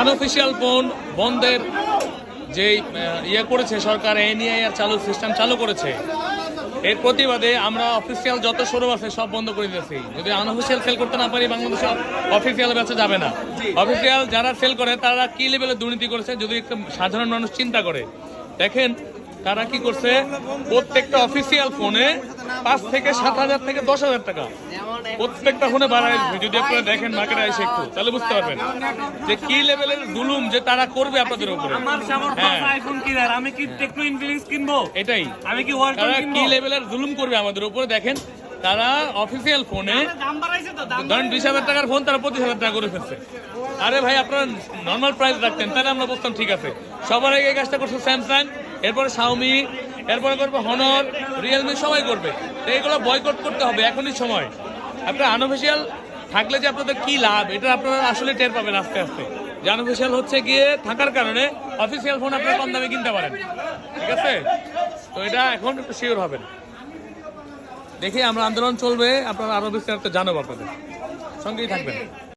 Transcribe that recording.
Unofficial phone বন্ধের যে ইয়ে করেছে সরকার এ নিয়ে আর চালু সিস্টেম চালু করেছে। এর প্রতিবাদে আমরা অফিসিয়াল যত শোরুম আছে সব বন্ধ করে দিয়েছি যদি আনঅফিসিয়াল সেল করতে না পারি, বাংলাদেশে অফিসিয়াল বেচা যাবে না। অফিসিয়াল যারা সেল করে, তারা কি লেভেলে দুর্নীতি করেছে, যদি একটু সাধারণ মানুষ চিন্তা করে। দেখেন তারা কি করছে, প্রত্যেকটা অফিসিয়াল ফোনে পাঁচ থেকে সাত হাজার থেকে দশ হাজার টাকা। প্রত্যেকটা ফোনে বাড়ায় যদি আপনারা দেখেন মার্কেটে এসে একটু তাহলে বুঝতে পারবেন যে কি লেভেলের জুলুম যে তারা করবে আপনাদের উপরে। আমার সামর্থ্য হ্যাঁ। আইফোন কেনার। আমি কি টেকনো ইনফিনিক্স কিনবো? এটাই। আমি কি ওয়ালটন তারা কিনবো? কি লেভেলের জুলুম করবে আমাদের উপরে দেখেন তারা অফিসিয়াল ফোনে দাম বাড়াইছে ধরেন বিশ হাজার টাকার ফোন তারা পঁচিশ হাজার টাকা করে ফেলছে। আরে ভাই আপনারা নর্মাল প্রাইস রাখতেন তাহলে আমরা বলতাম ঠিক আছে। সবার আগে এই কাজটা করছে স্যামসাং এরপরে শাওমি এরপরে করবে হনর রিয়েলমি সবাই করবে। তো এইগুলো বয়কট করতে হবে, এখনই সময়। আপনার আনঅফিসিয়াল থাকলে যে আপনাদের কি লাভ, এটা আপনারা আসলে টের পাবেন আস্তে আস্তে। যে আনঅফিসিয়াল হচ্ছে গিয়ে থাকার কারণে অফিসিয়াল ফোন আপনারা কম দামে কিনতে পারেন। ঠিক আছে? তো এটা এখন একটু শিওর হবেন। দেখি, আমরা আন্দোলন চলবে, আপনারা আরও বিস্তারিত জানাব আপনাদের। সঙ্গেই থাকবেন।